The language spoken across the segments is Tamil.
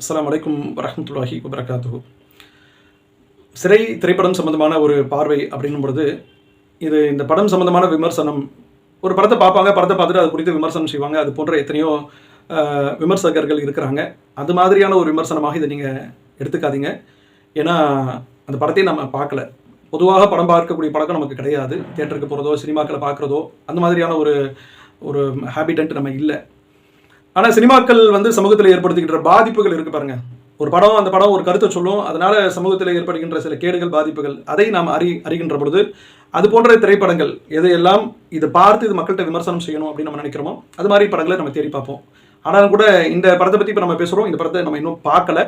அஸ்லாம் வலைக்கும் வரமத்துல்லாஹி வபரகாத்து சிறை திரைப்படம் சம்மந்தமான ஒரு பார்வை அப்படின்னும் பொழுது இது இந்த படம் சம்மந்தமான விமர்சனம் ஒரு படத்தை பார்ப்பாங்க படத்தை பார்த்துட்டு அது குறித்து விமர்சனம் செய்வாங்க அது போன்ற எத்தனையோ விமர்சகர்கள் இருக்கிறாங்க. அது மாதிரியான ஒரு விமர்சனமாக இதை நீங்கள் எடுத்துக்காதீங்க. ஏன்னா அந்த படத்தை நம்ம பார்க்கல. பொதுவாக படம் பார்க்கக்கூடிய பழக்கம் நமக்கு கிடையாது. தேட்டருக்கு போகிறதோ சினிமாக்களை பார்க்குறதோ அந்த மாதிரியான ஒரு ஒரு ஹேபிட்டன்ட் நம்ம இல்லை. ஆனால் சினிமாக்கள் வந்து சமூகத்தில் ஏற்படுத்துகின்ற பாதிப்புகள் இருக்கு பாருங்க. ஒரு படம் அந்த படம் ஒரு கருத்தை சொல்லும். அதனால சமூகத்தில் ஏற்படுகின்ற சில கேடுகள் பாதிப்புகள் அதை நாம் அறி அறிகின்ற பொழுது அது போன்ற திரைப்படங்கள் எதையெல்லாம் இதை பார்த்து இது மக்கள்கிட்ட விமர்சனம் செய்யணும் அப்படின்னு நம்ம நினைக்கிறோமோ அது மாதிரி படங்களை நம்ம தேடி பார்ப்போம். ஆனாலும் கூட இந்த படத்தை பற்றி இப்போ நம்ம பேசுகிறோம் இந்த படத்தை நம்ம இன்னும் பார்க்கல.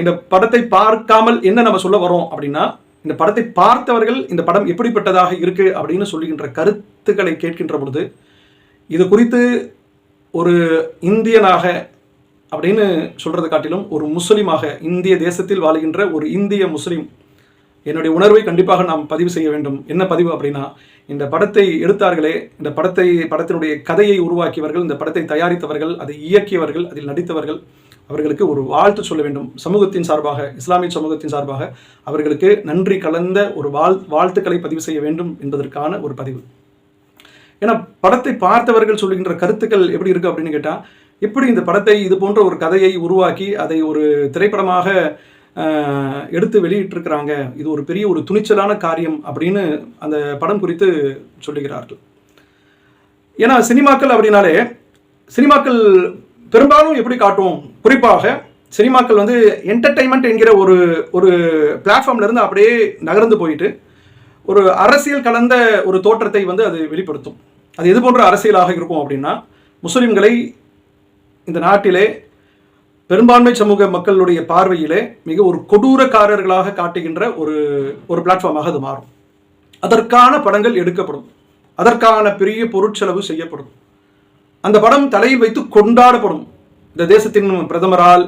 இந்த படத்தை பார்க்காமல் என்ன நம்ம சொல்ல வரோம் அப்படின்னா இந்த படத்தை பார்த்தவர்கள் இந்த படம் எப்படிப்பட்டதாக இருக்குது அப்படின்னு சொல்லுகின்ற கருத்துக்களை கேட்கின்ற பொழுது இது குறித்து ஒரு இந்தியனாக அப்படின்னு சொல்கிறத காட்டிலும் ஒரு முஸ்லீமாக இந்திய தேசத்தில் வாழுகின்ற ஒரு இந்திய முஸ்லீம் என்னுடைய உணர்வை கண்டிப்பாக நாம் பதிவு செய்ய வேண்டும். என்ன பதிவு அப்படின்னா இந்த படத்தை எடுத்தார்களே இந்த படத்தை படத்தினுடைய கதையை உருவாக்கியவர்கள் இந்த படத்தை தயாரித்தவர்கள் அதை இயக்கியவர்கள் அதில் நடித்தவர்கள் அவர்களுக்கு ஒரு வாழ்த்து சொல்ல வேண்டும். சமூகத்தின் சார்பாக இஸ்லாமிய சமூகத்தின் சார்பாக அவர்களுக்கு நன்றி கலந்த ஒரு வாழ் வாழ்த்துக்களை பதிவு செய்ய வேண்டும் என்பதற்கான ஒரு பதிவு. ஏன்னா படத்தை பார்த்தவர்கள் சொல்லுகின்ற கருத்துக்கள் எப்படி இருக்குது அப்படின்னு கேட்டால் எப்படி இந்த படத்தை இது போன்ற ஒரு கதையை உருவாக்கி அதை ஒரு திரைப்படமாக எடுத்து வெளியிட்டிருக்கிறாங்க இது ஒரு பெரிய ஒரு துணிச்சலான காரியம் அப்படின்னு அந்த படம் குறித்து சொல்லுகிறார்கள். ஏன்னா சினிமாக்கள் அப்படின்னாலே சினிமாக்கள் பெரும்பாலும் எப்படி காட்டும் குறிப்பாக சினிமாக்கள் வந்து என்டர்டைன்மெண்ட் என்கிற ஒரு ஒரு பிளாட்ஃபார்ம்லேருந்து அப்படியே நகர்ந்து போயிட்டு ஒரு அரசியல் கலந்த ஒரு தோற்றத்தை வந்து அது வெளிப்படுத்தும். அது எது போன்ற அரசியலாக இருக்கும் அப்படின்னா முஸ்லீம்களை இந்த நாட்டிலே பெரும்பான்மை சமூக மக்களுடைய பார்வையிலே மிக ஒரு கொடூரக்காரர்களாக காட்டுகின்ற ஒரு ஒரு பிளாட்ஃபார்மாக அது மாறும். அதற்கான படங்கள் எடுக்கப்படும். அதற்கான பெரிய பொருட்செலவு செய்யப்படும். அந்த படம் தலையில் வைத்து கொண்டாடப்படும். இந்த தேசத்தின் பிரதமரால்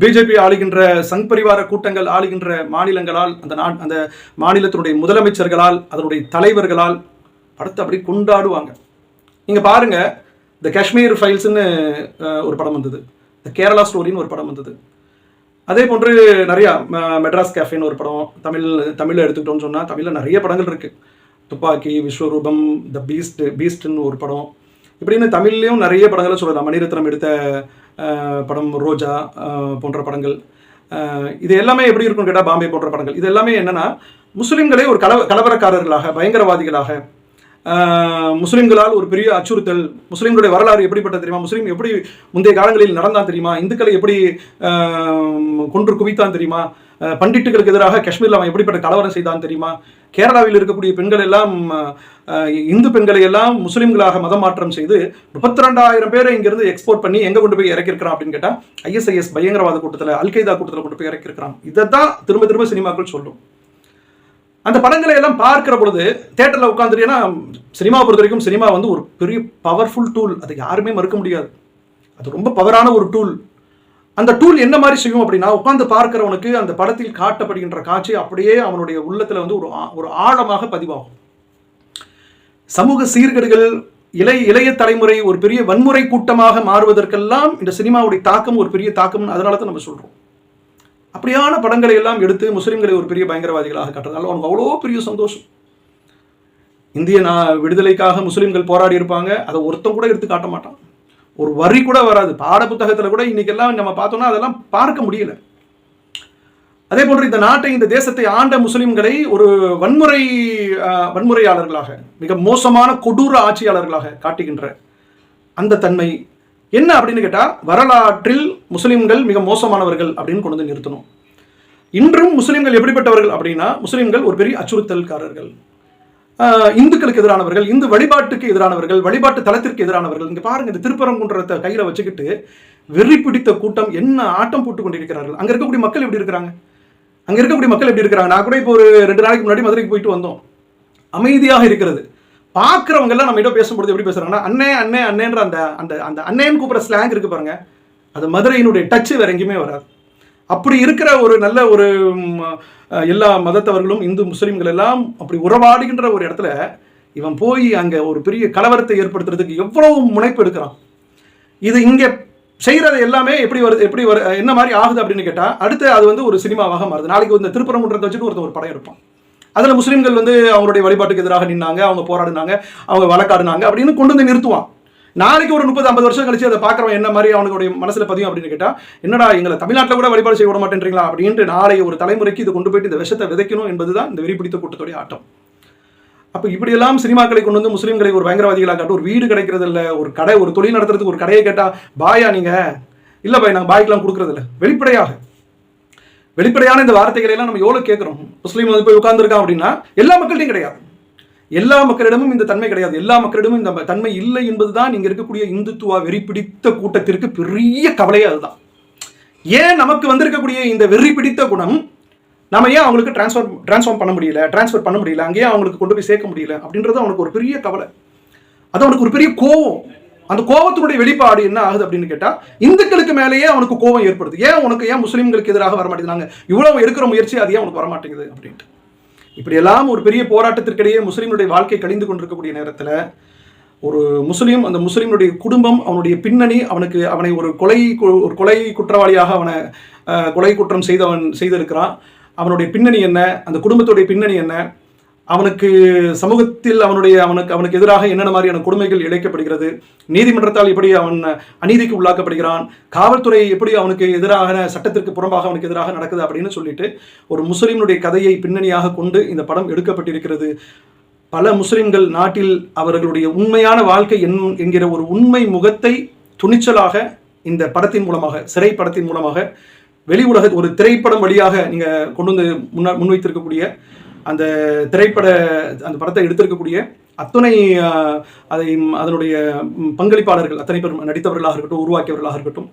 பிஜேபி ஆளுகின்ற சங் பரிவார கூட்டங்கள் ஆளுகின்ற மாநிலங்களால் அந்த நா அந்த மாநிலத்தினுடைய முதலமைச்சர்களால் அதனுடைய தலைவர்களால் படத்தை அப்படி கொண்டாடுவாங்க. நீங்கள் பாருங்க இந்த காஷ்மீர் ஃபைல்ஸ்னு ஒரு படம் வந்தது. இந்த கேரளா ஸ்டோரின்னு ஒரு படம் வந்தது. அதே போன்று நிறையா ம- மெட்ராஸ் கேஃபேன்னு ஒரு படம் தமிழ் தமிழில் எடுத்துக்கிட்டோம்னு சொன்னால் தமிழில் நிறைய படங்கள் இருக்குது துப்பாக்கி விஸ்வரூபம் த பீஸ்ட் பீஸ்ட்னு ஒரு படம். இப்படின்னு தமிழ்லேயும் நிறைய படங்களை சொல்லலாம். மணிரத்னம் எடுத்த படம் ரோஜா போன்ற படங்கள். இது எல்லாமே எப்படி இருக்கும்னு கேட்டால் பாம்பே போன்ற படங்கள். இது எல்லாமே என்னென்னா முஸ்லீம்களே ஒரு கலவ கலவரக்காரர்களாக பயங்கரவாதிகளாக முஸ்லீம்களால் ஒரு பெரிய அச்சுறுத்தல் முஸ்லீம்களுடைய வரலாறு எப்படிப்பட்ட தெரியுமா? முஸ்லீம் எப்படி முந்தைய காலங்களில் நடந்தான் தெரியுமா? இந்துக்களை எப்படி கொன்று குவித்தான் தெரியுமா? பண்டிட்டுகளுக்கு எதிராக காஷ்மீரில் அவன் எப்படிப்பட்ட கலவரம் செய்தான் தெரியுமா? கேரளாவில் இருக்கக்கூடிய பெண்கள் எல்லாம் இந்து பெண்களை எல்லாம் முஸ்லீம்களாக மதம் மாற்றம் செய்து முப்பத்தி ரெண்டாயிரம் பேரை இங்கிருந்து எக்ஸ்போர்ட் பண்ணி எங்க கொண்டு போய் இறக்கிருக்கிறான் அப்படின்னு கேட்டால் ஐஎஸ்ஐஎஸ் பயங்கரவாத கூட்டத்தில் அல்கைதா கூட்டத்தில் கொண்டு போய் இறக்கிருக்கிறான் இதை தான் திரும்ப திரும்ப சினிமாக்கள் சொல்லும். அந்த படங்களை எல்லாம் பார்க்கிற பொழுது தேட்டரில் உட்காந்துட்டீங்கன்னா சினிமா பொறுத்த வரைக்கும் சினிமா வந்து ஒரு பெரிய பவர்ஃபுல் டூல் அதை யாருமே மறுக்க முடியாது. அது ரொம்ப பவரான ஒரு டூல் அந்த டூல் என்ன மாதிரி செய்யும் அப்படின்னா உட்காந்து பார்க்கிறவனுக்கு அந்த படத்தில் காட்டப்படுகின்ற காட்சி அப்படியே அவனுடைய உள்ளத்தில் வந்து ஒரு ஆ- ஒரு ஆழமாக பதிவாகும். சமூக சீர்கேடுகள் இளைய இளைய தலைமுறை ஒரு பெரிய வன்முறை கூட்டமாக மாறுவதற்கெல்லாம் இந்த சினிமாவுடைய தாக்கம் ஒரு பெரிய தாக்கம்னு அதனால தான் நம்ம சொல்கிறோம் அப்படியான படங்களை எல்லாம் எடுத்து முஸ்லிம்களை ஒரு பெரிய பயங்கரவாதிகளாக காட்டுறதால அவனுக்கு அவ்வளோ பெரிய சந்தோஷம். இந்திய நா விடுதலைக்காக முஸ்லீம்கள் போராடி இருப்பாங்க. அதை ஒருத்தம் கூட எடுத்து காட்ட மாட்டான். ஒரு வரி கூட வராது. பாட புத்தகத்தில் கூட இன்னைக்கெல்லாம் நம்ம பார்த்தோம்னா அதெல்லாம் பார்க்க முடியல. அதே போன்று இந்த நாட்டை இந்த தேசத்தை ஆண்ட முஸ்லிம்களை ஒரு வன்முறை ஆஹ், வன்முறையாளர்களாக மிக மோசமான கொடூர ஆட்சியாளர்களாக காட்டுகின்ற அந்த தன்மை என்ன அப்படின்னு கேட்டால் வரலாற்றில் முஸ்லிம்கள் மிக மோசமானவர்கள் அப்படின்னு கொண்டு வந்து நிறுத்தணும். இன்றும் முஸ்லிம்கள் எப்படிப்பட்டவர்கள் அப்படின்னா முஸ்லிம்கள் ஒரு பெரிய அச்சுறுத்தல்காரர்கள். இந்துக்களுக்கு எதிரானவர்கள் இந்து வழிபாட்டுக்கு எதிரானவர்கள் வழிபாட்டு தலத்திற்கு எதிரானவர்கள் இங்கே பாருங்க இந்த திருப்பரங்குன்றத்தை கையில் வச்சுக்கிட்டு வெறி பிடித்த கூட்டம் என்ன ஆட்டம் போட்டு கொண்டிருக்கிறார்கள்? இருக்கக்கூடிய மக்கள் எப்படி இருக்கிறாங்க? அங்கே இருக்கக்கூடிய மக்கள் எப்படி இருக்கிறாங்க? நான் கூட இப்போ ஒரு ரெண்டு நாளைக்கு முன்னாடி மதுரைக்கு போயிட்டு வந்தோம். அமைதியாக இருக்கிறது. பார்க்குறவங்க எல்லாம் நம்ம இடம் பேசும்பொழுது எப்படி பேசுறாங்கன்னா அண்ணே அண்ணே அண்ணேன்ற அந்த அந்த அந்த அண்ணேன்னு கூப்பிட்ற ஸ்லாங் இருக்கு பாருங்க. அது மதுரையினுடைய டச்சு வேற எங்கேயுமே வராது. அப்படி இருக்கிற ஒரு நல்ல ஒரு எல்லா மதத்தவர்களும் இந்து முஸ்லீம்கள் எல்லாம் அப்படி உறவாடுகின்ற ஒரு இடத்துல இவன் போய் அங்கே ஒரு பெரிய கலவரத்தை ஏற்படுத்துறதுக்கு எவ்வளவு முனைப்பு எடுக்கிறான். இது இங்கே செய்கிறது எல்லாமே எப்படி வருது எப்படி வரு என்ன மாதிரி ஆகுது அப்படின்னு கேட்டால் அடுத்து அது வந்து ஒரு சினிமாவாக மாறுது. நாளைக்கு இந்த திருப்பரங்குன்றத்தை வச்சுட்டு ஒருத்தர் ஒரு படம் எடுப்பான். அதில் முஸ்லீம்கள் வந்து அவங்களுடைய வழிபாட்டுக்கு எதிராக நின்னாங்க அவங்க போராடினாங்க அவங்க வழக்காடினாங்க அப்படின்னு கொண்டு வந்து நிறுத்துவான். நாளைக்கு ஒரு முப்பது ஐம்பது வருஷம் கழிச்சு அதை பார்க்குறவன் என்ன மாதிரி அவனுடைய மனசில் பதியும் அப்படின்னு கேட்டால் என்னடா எங்களை தமிழ்நாட்டில் கூட வழிபாடு செய்ய விட மாட்டேன்றீங்களா அப்படின்ட்டு நாளை ஒரு தலைமுறைக்கு இது கொண்டு போயிட்டு இந்த விஷத்தை விதைக்கணும் என்பது தான் இந்த வெறிபிடித்த கூட்டத்துடைய ஆட்டம். அப்போ இப்படியெல்லாம் சினிமாக்களை கொண்டு வந்து முஸ்லீம்களை ஒரு பயங்கரவாதிகளாக காட்டு ஒரு வீடு கிடைக்கிறது இல்லை ஒரு கடை ஒரு தொழில் நடத்துறதுக்கு ஒரு கடையை கேட்டால் பாயா நீங்கள் இல்லை பாய் நாங்கள் பாய்க்கெலாம் கொடுக்குறது இல்லை. வெளிப்படையாக. வெளிப்படையான இந்த வார்த்தைகளை எல்லாம் நம்ம எவ்வளோ கேட்குறோம் முஸ்லீம் வந்து போய் உட்காந்துருக்கான் அப்படின்னா எல்லா மக்கள்கிட்டையும் கிடையாது. எல்லா மக்களிடமும் இந்த தன்மை கிடையாது. எல்லா மக்களிடமும் இந்த தன்மை இல்லை என்பதுதான் இங்க இருக்கக்கூடிய இந்துத்துவா வெறி பிடித்த கூட்டத்திற்கு பெரிய கவலையே அதுதான். ஏன் நமக்கு வந்திருக்கக்கூடிய இந்த வெறி பிடித்த குணம்? நம்ம ஏன் அவங்களுக்கு டிரான்ஸ்ஃபார் டிரான்ஸ்ஃபார்ம் பண்ண முடியல? டிரான்ஸ்ஃபர் பண்ண முடியல? அங்கேயே அவங்களுக்கு கொண்டு போய் சேர்க்க முடியல? அப்படின்றது அவனுக்கு ஒரு பெரிய கவலை. அது அவனுக்கு ஒரு பெரிய கோவம். அந்த கோபத்தினுடைய வெளிப்பாடு என்ன ஆகுது அப்படின்னு கேட்டால் இந்துக்களுக்கு மேலேயே அவனுக்கு கோபம் ஏற்படுது. ஏன் உனக்கு ஏன் முஸ்லீம்களுக்கு எதிராக வர மாட்டேங்கிறாங்க இவ்வளவு எடுக்கிற முயற்சி அது ஏன் உனக்கு வர மாட்டேங்குது அப்படின்ட்டு. இப்படியெல்லாம் ஒரு பெரிய போராட்டத்திற்கிடையே முஸ்லீம்களுடைய வாழ்க்கை கழிந்து கொண்டிருக்கக்கூடிய நேரத்தில் ஒரு முஸ்லீம் அந்த முஸ்லீமுடைய குடும்பம் அவனுடைய பின்னணி அவனுக்கு அவனை ஒரு கொலை ஒரு கொலை குற்றவாளியாக அவனை கொலை குற்றம் செய்தவன் செய்திருக்கிறான். அவனுடைய பின்னணி என்ன? அந்த குடும்பத்துடைய பின்னணி என்ன? அவனுக்கு சமூகத்தில் அவனுடைய அவனுக்கு அவனுக்கு எதிராக என்னென்ன மாதிரியான கொடுமைகள் இழைக்கப்படுகிறது? நீதிமன்றத்தால் எப்படி அவன் அநீதிக்கு உள்ளாக்கப்படுகிறான்? காவல்துறை எப்படி அவனுக்கு எதிராக சட்டத்திற்கு புறம்பாக அவனுக்கு எதிராக நடக்குது அப்படின்னு சொல்லிட்டு ஒரு முஸ்லீமுடைய கதையை பின்னணியாக கொண்டு இந்த படம் எடுக்கப்பட்டிருக்கிறது. பல முஸ்லிம்கள் நாட்டில் அவர்களுடைய உண்மையான வாழ்க்கை என் என்கிற ஒரு உண்மை முகத்தை துணிச்சலாக இந்த படத்தின் மூலமாக சிறை படத்தின் மூலமாக வெளி உலக ஒரு திரைப்படம் வழியாக நீங்கள் கொண்டு வந்து முன்ன முன்வைத்திருக்கக்கூடிய அந்த திரைப்பட அந்த படத்தை எடுத்திருக்கக்கூடிய அத்தனை அதை அதனுடைய பங்களிப்பாளர்கள் அத்தனை பேர் நடித்தவர்களாக இருக்கட்டும் உருவாக்கியவர்களாக இருக்கட்டும்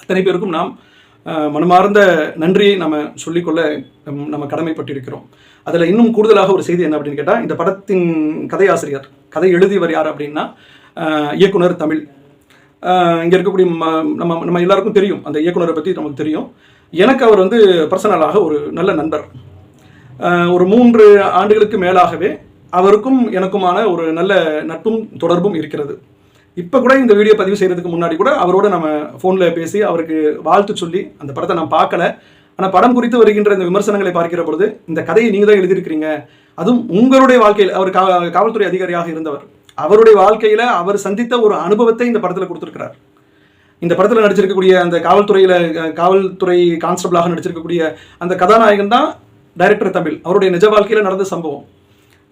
அத்தனை பேருக்கும் நாம் மனமார்ந்த நன்றியை நம்ம சொல்லிக்கொள்ள நம்ம கடமைப்பட்டிருக்கிறோம். அதில் இன்னும் கூடுதலாக ஒரு செய்தி என்ன அப்படின்னு கேட்டால் இந்த படத்தின் கதையாசிரியர் கதை எழுதியவர் யார் அப்படின்னா இயக்குனர் தமிழ். இங்கே இருக்கக்கூடிய ம- நம்ம நம்ம எல்லாருக்கும் தெரியும் அந்த இயக்குனரை பற்றி நமக்கு தெரியும். எனக்கு அவர் வந்து பர்சனலாக ஒரு நல்ல நண்பர். ஒரு மூன்று ஆண்டுகளுக்கு மேலாகவே அவருக்கும் எனக்குமான ஒரு நல்ல நட்பும் தொடர்பும் இருக்கிறது. இப்போ கூட இந்த வீடியோ பதிவு செய்கிறதுக்கு முன்னாடி கூட அவரோட நம்ம ஃபோனில் பேசி அவருக்கு வாழ்த்து சொல்லி அந்த படத்தை நான் பார்க்கல. ஆனால் படம் குறித்து வருகின்ற இந்த விமர்சனங்களை பார்க்கிற பொழுது இந்த கதையை நீங்கள் தான் எழுதியிருக்கிறீங்க. அதுவும் உங்களுடைய வாழ்க்கையில் அவர் கா காவல்துறை அதிகாரியாக இருந்தவர். அவருடைய வாழ்க்கையில் அவர் சந்தித்த ஒரு அனுபவத்தை இந்த படத்தில் கொடுத்துருக்கிறார். இந்த படத்தில் நடிச்சிருக்கக்கூடிய அந்த காவல்துறையில் காவல்துறை கான்ஸ்டபிளாக நடிச்சிருக்கக்கூடிய அந்த கதாநாயகன் தான் டைரக்டர் தமிழ் அவருடைய நிஜ வாழ்க்கையில் நடந்த சம்பவம்.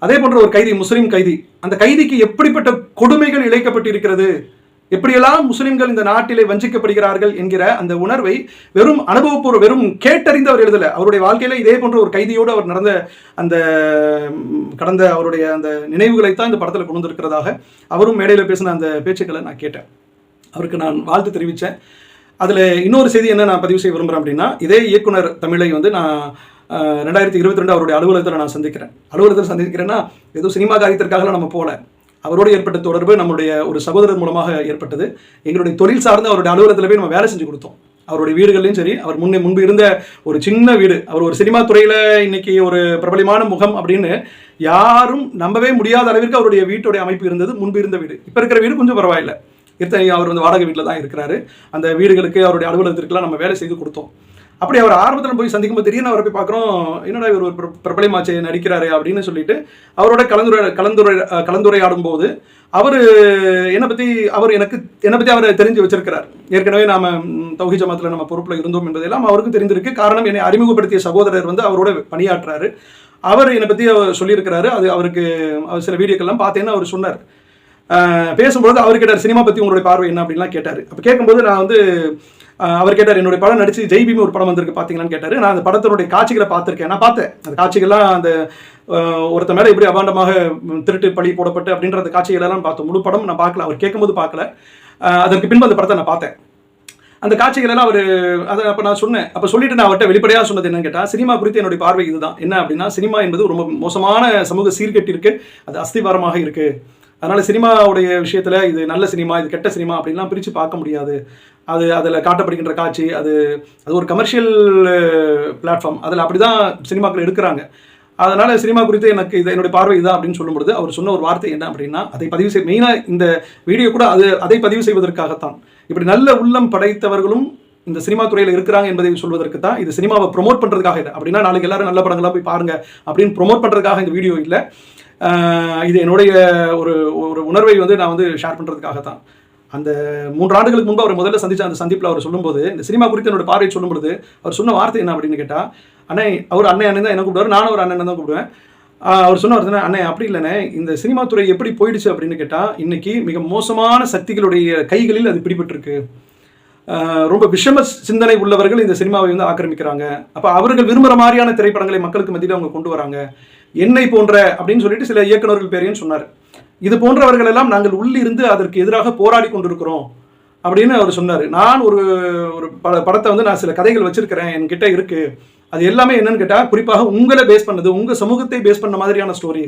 அதே போன்ற ஒரு கைதி முஸ்லீம் கைதி அந்த கைதிக்கு எப்படிப்பட்ட கொடுமைகள் இழைக்கப்பட்டிருக்கிறது? எப்படியெல்லாம் முஸ்லிம்கள் இந்த நாட்டிலே வஞ்சிக்கப்படுகிறார்கள் என்கிற அந்த உணர்வை வெறும் அனுபவப்பூர்வ வெறும் கேட்டறிந்து அவர் எழுதலை. அவருடைய வாழ்க்கையில் இதே போன்ற ஒரு கைதியோடு அவர் நடந்த அந்த கடந்த அவருடைய அந்த நினைவுகளை தான் இந்த படத்தில் கொண்டு வந்திருக்கிறதாக அவரும் மேடையில் பேசின அந்த பேச்சுக்களை நான் கேட்டேன். அவருக்கு நான் வாழ்த்து தெரிவித்தேன் அதில் இன்னொரு செய்தி என்ன நான் பதிவு செய்ய விரும்புகிறேன் அப்படின்னா இதே இயக்குனர் தமிழை வந்து நான் ரெண்டாயிரத்தி இருபத்தி ரெண்டு அவருடைய அலுவலகத்தில் நான் சந்திக்கிறேன். அலுவலகத்தில் சந்திக்கிறேன்னா ஏதோ சினிமா காரியத்திற்காக நம்ம போகல. அவரோடு ஏற்பட்ட தொடர்பு நம்முடைய ஒரு சகோதரர் மூலமாக ஏற்பட்டது. எங்களுடைய தொழில் சார்ந்து அவருடைய அலுவலகத்தில் போய் நம்ம வேலை செஞ்சு கொடுத்தோம். அவருடைய வீடுகள்லையும் சரி அவர் முன்னே முன்பு இருந்த ஒரு சின்ன வீடு. அவர் ஒரு சினிமா துறையில் இன்னைக்கு ஒரு பிரபலமான முகம் அப்படின்னு யாரும் நம்பவே முடியாத அளவிற்கு அவருடைய வீட்டுடைய அமைப்பு இருந்தது முன்பு இருந்த வீடு. இப்போ இருக்கிற வீடு கொஞ்சம் பரவாயில்லை. இத்தனை அவர் வந்து வாடகை வீட்டில் தான் இருக்கிறாரு. அந்த வீடுகளுக்கு அவருடைய அலுவலகத்திற்கெல்லாம் நம்ம வேலை செய்து கொடுத்தோம். அப்படி அவர் ஆரம்பத்தில் போய் சந்திக்கும் போது திடீர்னு அவரை போய் பார்க்குறோம் என்னடா இவர் ஒரு பிர- பிரபலமாச்சே நடிக்கிறாரு அப்படின்னு சொல்லிட்டு அவரோட கலந்துரை கலந்துரை கலந்துரையாடும் போது அவர் என்னை பற்றி அவர் எனக்கு என்னை பற்றி அவர் தெரிஞ்சு வச்சிருக்கிறார். ஏற்கனவே நாம் தௌஹி ஜமாத்தில் நம்ம பொறுப்பில் இருந்தோம் என்பதெல்லாம் அவருக்கும் தெரிந்திருக்கு. காரணம் என்னை அறிமுகப்படுத்திய சகோதரர் வந்து அவரோட பணியாற்றுறாரு அவர் என்னை பற்றி அவர் சொல்லியிருக்கிறாரு. அது அவருக்கு அவர் சில வீடியோக்கெல்லாம் பார்த்தேன்னு அவர் சொன்னார். பேசும்போது அவர் கேட்டார் சினிமா பற்றி உங்களுடைய பார்வை என்ன அப்படின்லாம் கேட்டார். அப்போ கேட்கும்போது நான் வந்து அவர் கேட்டார் என்னுடைய படம் நடிச்சு ஜெய்பீமி ஒரு படம் வந்திருக்கு பார்த்தீங்களான்னு கேட்டார். நான் அந்த படத்தினுடைய காட்சிகளை பார்த்துருக்கேன். நான் பார்த்தேன். அந்த காட்சிகள்லாம் அந்த ஒருத்த மேலே இப்படி அபாண்டமாக திருட்டு பழி போடப்பட்டு அப்படின்ற அந்த காட்சிகளெல்லாம் பார்த்தோம். முழு படம் நான் பார்க்கல. அவர் கேட்கும்போது பார்க்கல. அதற்கு பின்பு அந்த படத்தை நான் பார்த்தேன். அந்த காட்சிகளெல்லாம் அவர் அதை அப்போ நான் சொன்னேன். அப்போ சொல்லிட்டு நான் அவர்கிட்ட வெளிப்படையாக சொன்னது என்னன்னு கேட்டால் சினிமா குறித்து என்னுடைய பார்வை இதுதான். என்ன அப்படின்னா சினிமா என்பது ரொம்ப மோசமான சமூக சீர்கட்டிற்கு அது அஸ்திவாரமாக இருக்குது அதனால் சினிமாவுடைய விஷயத்தில் இது நல்ல சினிமா இது கெட்ட சினிமா அப்படின்லாம் பிரித்து பார்க்க முடியாது. அது அதில் காட்டப்படுகின்ற காட்சி அது அது ஒரு கமர்ஷியல் பிளாட்ஃபார்ம் அதில் அப்படி தான் சினிமாக்கள் எடுக்கிறாங்க. அதனால் சினிமா குறித்து எனக்கு இது என்னுடைய பார்வை இதான் அப்படின்னு சொல்லும்பொழுது அவர் சொன்ன ஒரு வார்த்தை என்ன அப்படின்னா அதை பதிவு செய் மெயினாக இந்த வீடியோ கூட அது அதை பதிவு செய்வதற்காகத்தான். இப்படி நல்ல உள்ளம் படைத்தவர்களும் இந்த சினிமா துறையில் இருக்கிறாங்க என்பதை சொல்வதற்கு தான் இது சினிமாவை ப்ரொமோட் பண்ணுறதுக்காக இல்லை. அப்படின்னா நாளைக்கு எல்லாரும் நல்ல படங்களாக போய் பாருங்க அப்படின்னு ப்ரொமோட் பண்ணுறதுக்காக இந்த வீடியோ இல்லை. இது என்னுடைய ஒரு ஒரு உணர்வை வந்து நான் வந்து ஷேர் பண்ணுறதுக்காக தான் அந்த மூன்று ஆண்டுகளுக்கு முன்பு அவர் முதல்ல சந்திச்ச அந்த சந்திப்பில் அவர் சொல்லும்போது இந்த சினிமா குறித்து என்னோட பார்வை சொல்லும்போது அவர் சொன்ன வார்த்தை என்ன அப்படின்னு கேட்டால் அண்ணே அவர் அண்ணன் அண்ணன் தான் என்ன கூப்பிடுவார் நானும் ஒரு அண்ணன் தான் கூப்பிடுவேன். அவர் சொன்ன வார்த்தை அண்ணே அப்படி இல்லைண்ணே இந்த சினிமா துறை எப்படி போயிடுச்சு? அப்படின்னு கேட்டால் இன்னைக்கு மிக மோசமான சக்திகளுடைய கைகளில் அது பிடிபட்டிருக்கு. ரொம்ப விஷம சிந்தனை உள்ளவர்கள் இந்த சினிமாவை வந்து ஆக்கிரமிக்கிறாங்க. அப்போ அவர்கள் விரும்புகிற மாதிரியான திரைப்படங்களை மக்களுக்கு மத்தியில் அவங்க கொண்டு வராங்க. என்னை போன்ற அப்படின்னு சொல்லிட்டு சில இயக்குனர்கள் பேரையும் சொன்னார். இது போன்றவர்கள் எல்லாம் நாங்கள் உள்ளிருந்து அதற்கு எதிராக போராடி கொண்டிருக்கிறோம் அப்படின்னு அவர் சொன்னார். நான் ஒரு ஒரு பட படத்தை வந்து நான் சில கதைகள் வச்சிருக்கிறேன் என்கிட்ட இருக்கு. அது எல்லாமே என்னன்னு கேட்டால் குறிப்பாக உங்களை பேஸ் பண்ணது உங்கள் சமூகத்தை பேஸ் பண்ண மாதிரியான ஸ்டோரி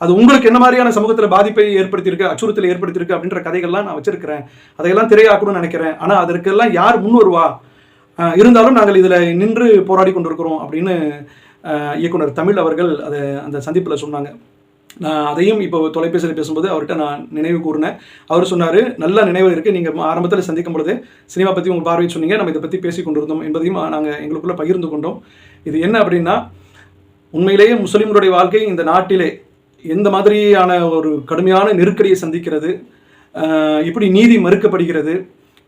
அது உங்களுக்கு என்ன மாதிரியான சமூகத்தில் பாதிப்பை ஏற்படுத்தியிருக்கு அச்சுறுத்தலை ஏற்படுத்தியிருக்கு அப்படின்ற கதைகள்லாம் நான் வச்சிருக்கிறேன். அதையெல்லாம் திரையாக்கணும்னு நினைக்கிறேன். ஆனால் அதற்கெல்லாம் யார் முன் வருவா இருந்தாலும் நாங்கள் இதில் நின்று போராடி கொண்டிருக்கிறோம் அப்படின்னு இயக்குனர் தமிழ் அவர்கள் அதை அந்த சந்திப்பில் சொன்னாங்க. நான் அதையும் இப்போ தொலைபேசியில் பேசும்போது அவர்கிட்ட நான் நினைவு கூறினேன். அவர் சொன்னார் நல்ல நினைவு இருக்குது நீங்கள் ஆரம்பத்தில் சந்திக்கும் பொழுது சினிமா பற்றி உங்கள் பார்வை சொன்னீங்க. நம்ம இதை பற்றி பேசி கொண்டிருந்தோம் என்பதையும் நாங்கள் எங்களுக்குள்ளே பகிர்ந்து கொண்டோம். இது என்ன அப்படின்னா உண்மையிலேயே முஸ்லீம்களுடைய வாழ்க்கை இந்த நாட்டிலே எந்த மாதிரியான ஒரு கடுமையான நெருக்கடியை சந்திக்கிறது இப்படி நீதி மறுக்கப்படுகிறது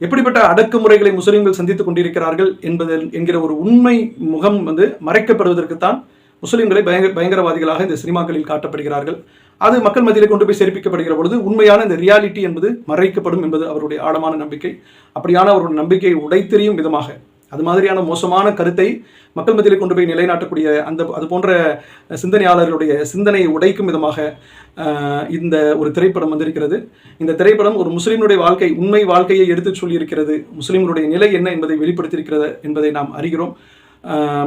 எப்படிப்பட்ட அடக்குமுறைகளை முஸ்லீம்கள் சந்தித்துக் கொண்டிருக்கிறார்கள் என்பது என்கிற ஒரு உண்மை முகம் வந்து மறைக்கப்படுவதற்குத்தான் முஸ்லீம்களை பயங்கர பயங்கரவாதிகளாக இந்த சினிமாக்களில் காட்டப்படுகிறார்கள். அது மக்கள் மத்தியில் கொண்டு போய் சேர்ப்பிக்கப்படுகிற பொழுது உண்மையான இந்த ரியாலிட்டி என்பது மறைக்கப்படும் என்பது அவருடைய ஆழமான நம்பிக்கை. அப்படியான அவருடைய நம்பிக்கையை உடைத்தெறியும் விதமாக அது மாதிரியான மோசமான கருத்தை மக்கள் மத்தியில் கொண்டு போய் நிலைநாட்டக்கூடிய அந்த அது போன்ற சிந்தனையாளர்களுடைய சிந்தனையை உடைக்கும் விதமாக இந்த ஒரு திரைப்படம் வந்திருக்கிறது. இந்த திரைப்படம் ஒரு முஸ்லிம்களுடைய வாழ்க்கை உண்மை வாழ்க்கையை எடுத்துச் சொல்லியிருக்கிறது. முஸ்லீம்களுடைய நிலை என்ன என்பதை வெளிப்படுத்தியிருக்கிறது என்பதை நாம் அறிகிறோம்.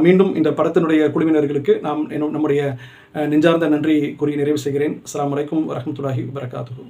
மீண்டும் இந்த படத்தினுடைய குழுவினர்களுக்கு நாம் என்னும் நம்முடைய நெஞ்சார்ந்த நன்றி கூறி நிறைவு செய்கிறேன். அஸ்லாம் வலைக்கம் வரமத்துல்லாஹி வபரகாத்துஹு.